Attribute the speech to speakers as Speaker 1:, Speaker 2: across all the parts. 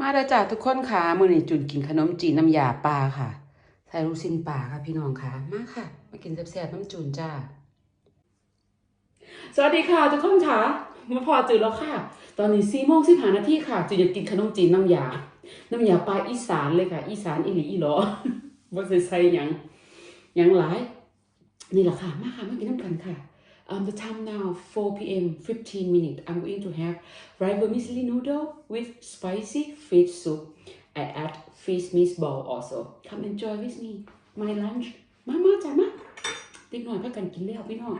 Speaker 1: มาเด้อจ้าทุกคนค่ะมื้อนี้จุนกินขนมจีนน้ำยาปลาค่ะใส่ลูกชิ้นปลาค่ะพี่น้องค่ะ มาค่ะ มากินแซ่บๆน้ำจุนจ้า สวัสดีค่ะทุกคนค่ะมาพอตื่นแล้วค่ะ ตอนนี้สี่โมงสิบห้านาทีค่ะจุนจะกินขนมจีนน้ำยา น้ำยาปลาอีสานเลยค่ะ อีสานอีหลีอีหลอบ่ใส่ใส่หยังหยังหลาย นี่แหละค่ะ มาค่ะมากินน้ำกันค่ะ Um, the time now 4 p.m. 15 minutes. I'm going to have rice vermicelli noodle with spicy fish soup. I add fish meatball also. Come enjoy with me. My lunch. มามาจ้ะมาเด็กหน่อยพักกันกินแล้วพี่น้อง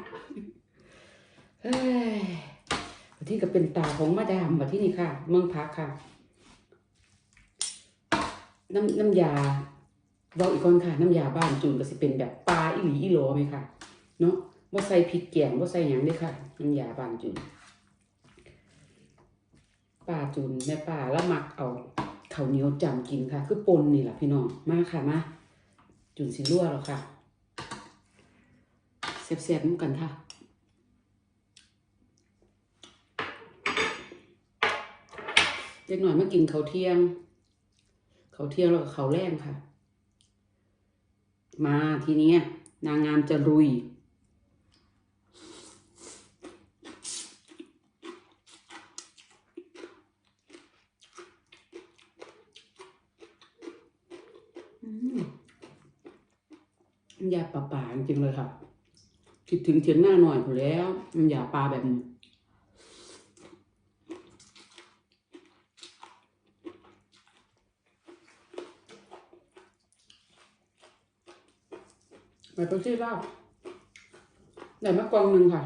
Speaker 1: เฮ้ยที่ก็เป็นตาของมาดามมาที่นี่ค่ะ เมืองพักค่ะ น้ำน้ำยาเราอีกคนค่ะ น้ำยาบ้านจูนก็สิเป็นแบบปลาอีหลีอีโลไหมค่ะ เนาะ บ่ใส่พริกแกงบ่ใส่หยังเลยค่ะน้ำยาบานจูนป้าจูนแม่ป้าแล้วมักเอาข้าวเหนียวจำกินค่ะ คือปนนี่แหละพี่น้องมาค่ะมาจูนสิรั่วแล้วค่ะแซ่บๆน้ำกันค่ะเด็กหน่อยมากินข้าวเที่ยงข้าวเที่ยงแล้วก็ข้าวแรงค่ะ มาทีนี้นางงามจะรุย อืมน้ำ ยาปลาป่าจริงเลยค่ะ คิดถึงเทียงหน้าหน่อยพอแล้วยาปลาแบบนี้ไปเปซี่เหล้าได้มากองหนึ่งค่ะ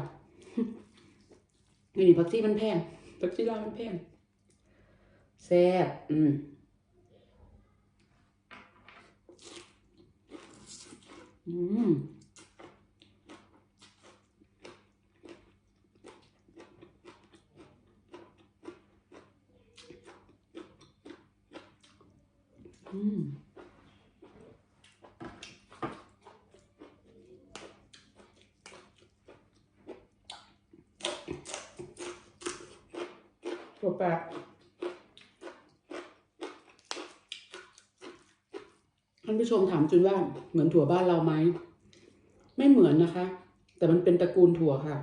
Speaker 1: นี่พักซี่มันแพงพักซี่เหล้ามันแพงแซ่บอืม อืมอืมถั่วแปะ ท่านผู้ชมถามจุนว่าเหมือนถั่วบ้านเราไหมไม่เหมือนนะคะ แต่มันเป็นตระกูลถั่วค่ะ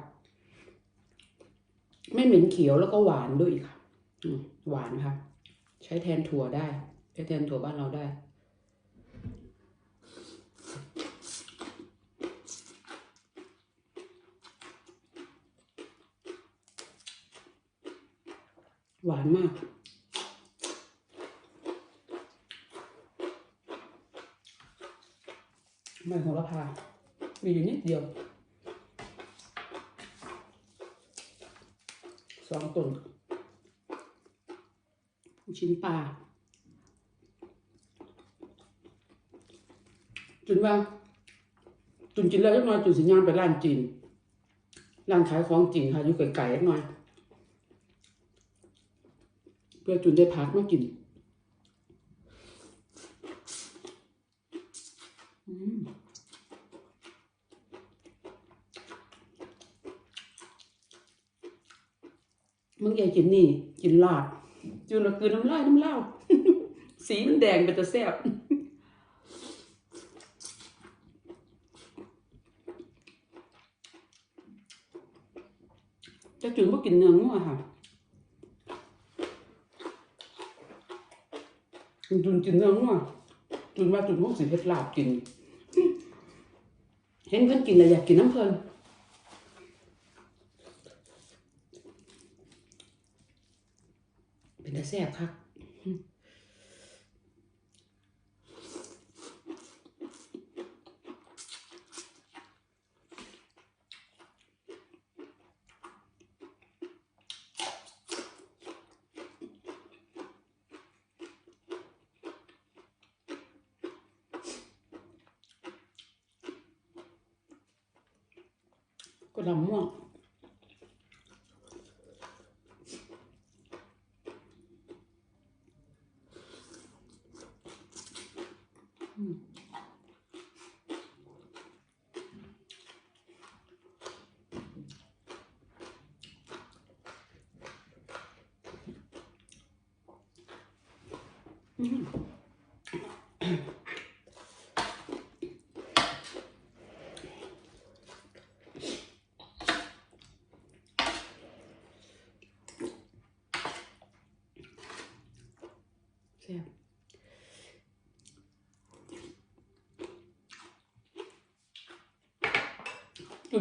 Speaker 1: ไม่เหม็นเขียวแล้วก็หวานด้วยค่ะหวานค่ะ ใช้แทนถั่วได้ใช้แทนถั่วบ้านเราได้หวานมาก ไม่โหระพา มีอยู่นิดเดียว สองต้นชิ้นปลาจุนว่าจุนกินแล้วเล็กน้อยจุนสิย่างไปร้านจีนร้านขายของจีนค่ะอยู่ไกลๆเล็กน้อย เพื่อจุนได้พักมากินอืม มึงอย่ากินนี่ กินลาบจุนละคือน้ำลายน้ำเหล้าสีมันแดงเป็นตะแซ่บจะจุนก็กินเนื้องัวค่ะจุนกินเนื้องัวจุนว่าจุนพวกสิเฮ็ดลาบกิน เห็นเพิ่นกินแล้วอยากกินน้ำเพิ่นเป็นตาแซ่บคักก็ดำม่วงอืม แซ่บ จุน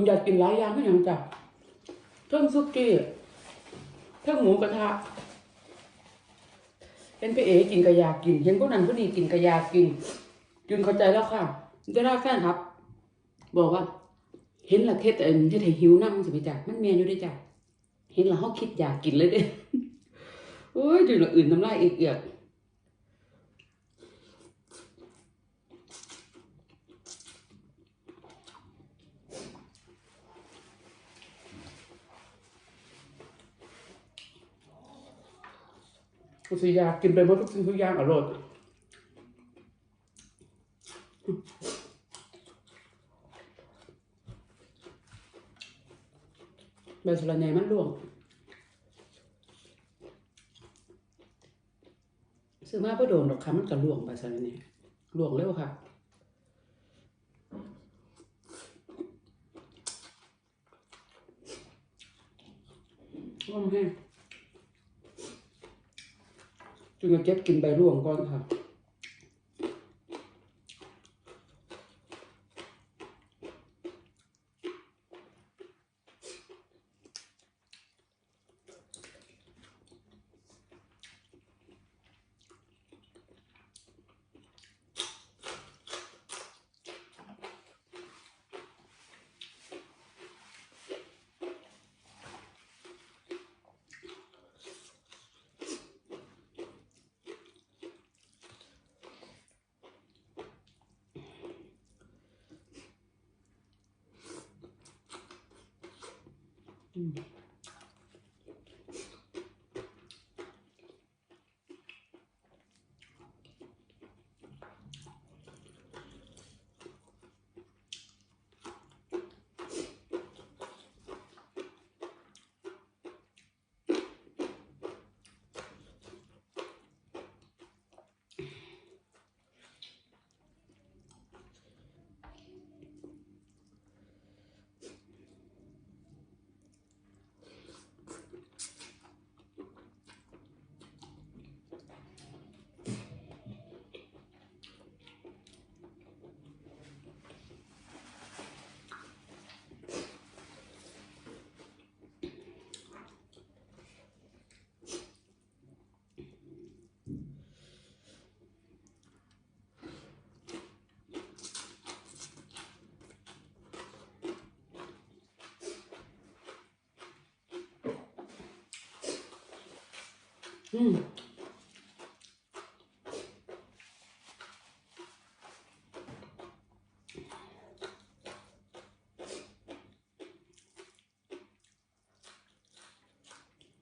Speaker 1: อยากกินหลายอย่างก็ยังจ้ะเพิ่งซุกี้เพิ่งหมูกระทะ เห็นพี่เอ๋กินกระยากิน เห็นพวกนั้นพวกนี้กินกระยากินจุนเข้าใจแล้วค่ะจะได้แฟนครับ บอกว่า เห็นละเทศเอ็นเทศให้หิวน้ำสิพี่จ้ะมันเมียอยู่ได้จ้ะเห็นละเขาคิดอยากกินเลยเด้โอ้ยจุนละอื่นน้ำลายเอือก ๆกูสิยากกินไปหมดทุกสิ่งทุกอย่างอร่อยใบสะระแหน่มันร่วงซื้อมาเพื่อโดนดอกค่ะมันก็ร่วงใบสะระแหน่ร่วงเร็วค่ะร่วงแห้ง จึงจะเก็บกินใบร่วงก่อนครับะ อืม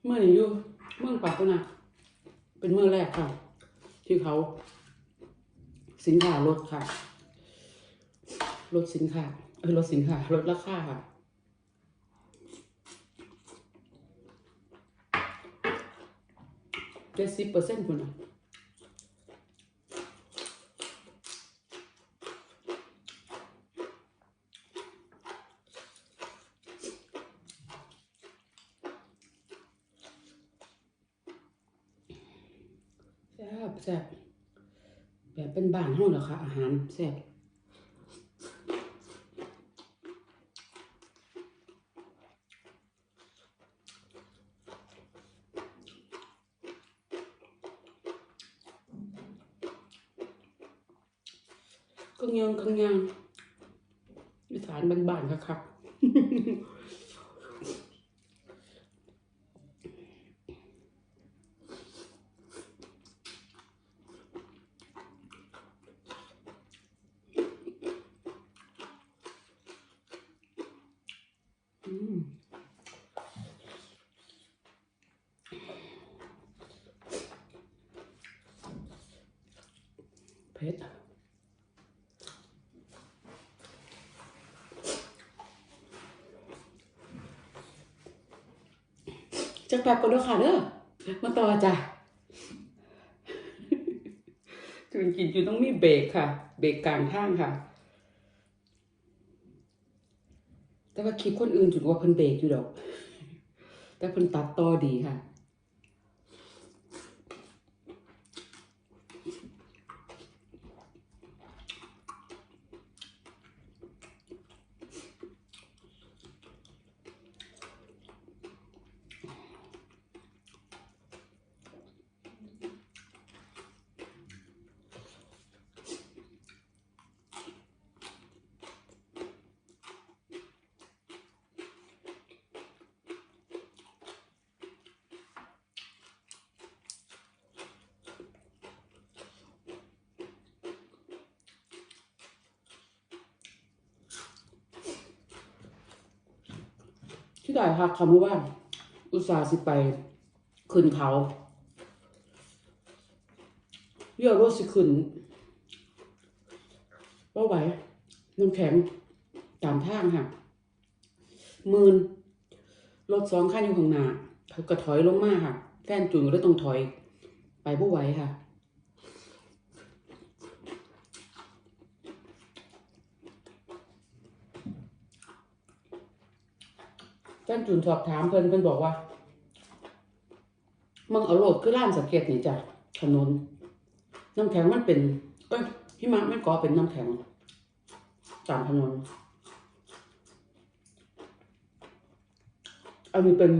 Speaker 1: เมื่อนี้อยู่เมืองปากก็นะเป็นเมื่อแรกค่ะ ที่เขา สินค้าลดค่ะ ลดสินค้าเออลดสินค้าลดราคาค่ะ เจ็ดสิบเปอร์เซ็นต์คุณนะแซ่บแซ่บแบบเป็นบ้านห้องเหรอคะอาหารแซ่บ ก็เงียงก็เงียงอีสานบ้านๆครับครับเผ็ด จักแป๊บก็ด้วยค่ะเด้อมาต่อจ้ะจุนกินจูนต้องมีเบรกค่ะ เบรกกลางทางค่ะ แต่ว่าคลิปคนอื่นจุนว่าเพิ่นเบรกอยู่ดอก แต่เพิ่นตัดต่อดีค่ะ ที่ได้ค่ะคำว่า อุตส่าห์สิไปขึ้นเขาเรียกรถสิขึ้นว่าไหวน้ำแข็งตามทางค่ะมืนรถสองคันอยู่ข้างหน้าเขาก็ถอยลงมาค่ะ แฟนจุนก็เลยต้องถอย ไปบ่ไหวค่ะ แฟนจุนสอบถามเพิ่นเพิ่นบอกว่ามึงเอาโลดคือร้านสะเก็ตนี่จ้ะถนนน้ำแข็งมันเป็นเอ้ยหิมะมันก่อเป็นน้ำแข็งตามถนนอันนี้เป็น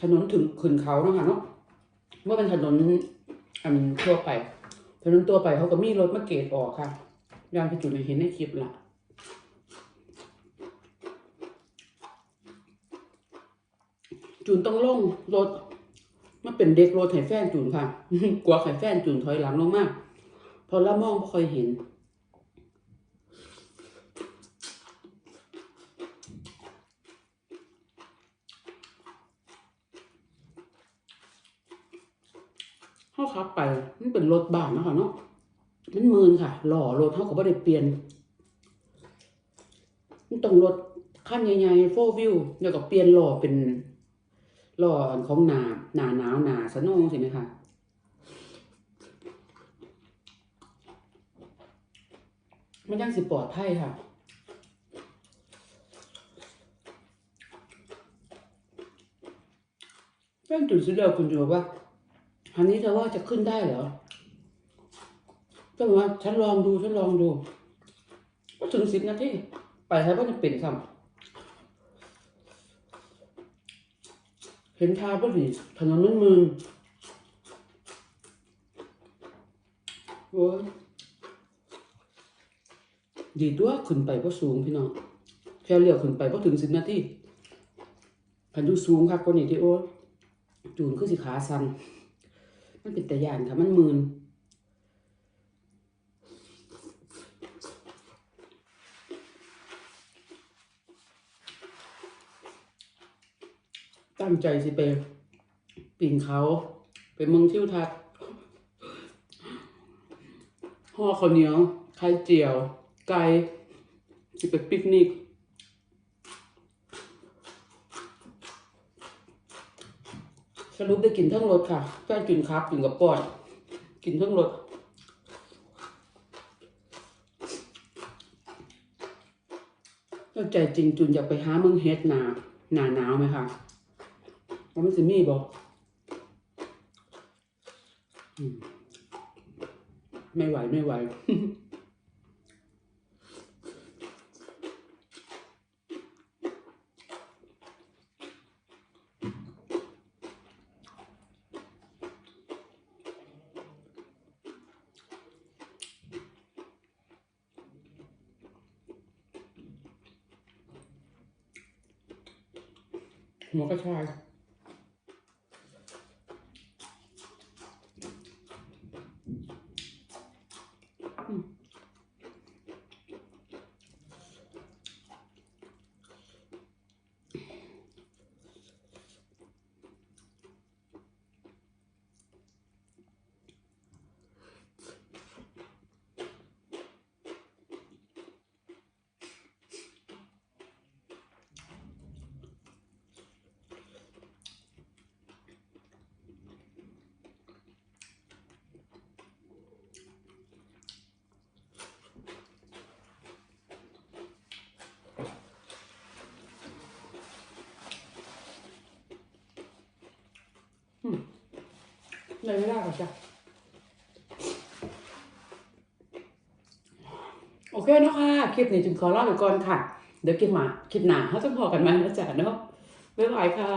Speaker 1: ถนนถึงขึ้นเขาเนาะค่ะเนาะว่าเป็นถนนอันทั่วไป ถนนตัวไปเขาก็มีรถมาเกตออกค่ะอย่างที่จุดเห็นในคลิปละ จูนต้องลงรถมาเป็นเด็กรถไห้แฟนจูนค่ะ กลัวไห้แฟนจูนถอยหลังลงมาก พอละมองไม่ค่อยเห็น เขาขับไป มันเป็นรถบ้านนะคะเนาะมันมืนค่ะ หล่อรถเขาก็บ่ได้เปลี่ยน มันต้องรถคันใหญ่ๆโฟวิวแล้วก็เปลี่ยนหล่อเป็น หล่อของหนาหนาหนาวหนาสนองสิไหมคะมันยังสิปลอดภัยค่ะแฟนจุดสุดเดียวคุณจะบอกว่าอันนี้เธอว่าจะขึ้นได้เหรอก็บอกว่าฉันลองดูฉันลองดู ก็ถึงสิบนาทีไปใช้ว่าจะเป็นซ้ำ เห็นทางก็ดีถนนมันมึนโอ้ยดีตัวขึ้นไปก็สูงพี่น้องแค่เลี้ยวขึ้นไปก็ถึงสิบนาทีพันดูสูงครับคนนี้ที่โอ้ยจูนคือสิขาสันมันเป็นแต่ยานค่ะมันมืน ตั้งใจสิไปปีนเขาไปเมืองทิวทัศน์ห่อข้าวเหนียวไข่เจียว ไก่สิไปปิกนิกสรุปได้กินทั้งรถค่ะแฟนกินครับกินกับปอด กินทั้งรถเข้าใจจริงจุนอยากไปหาเมืองเฮ็ดหนาหนาหนาวไหมคะ ว่ามันสิมีบอกไม่ไหวไม่ไหวหัวกระชาย เลยไม่ได้หรอกจ้ะโอเคเนาะค่ะ คลิปนี้จึงขอลาไปก่อนค่ะ เดี๋ยวกินหมา คลิปหนาเขาจะพอกันไหมนะจ๊ะเนาะบ๊ายบายค่ะ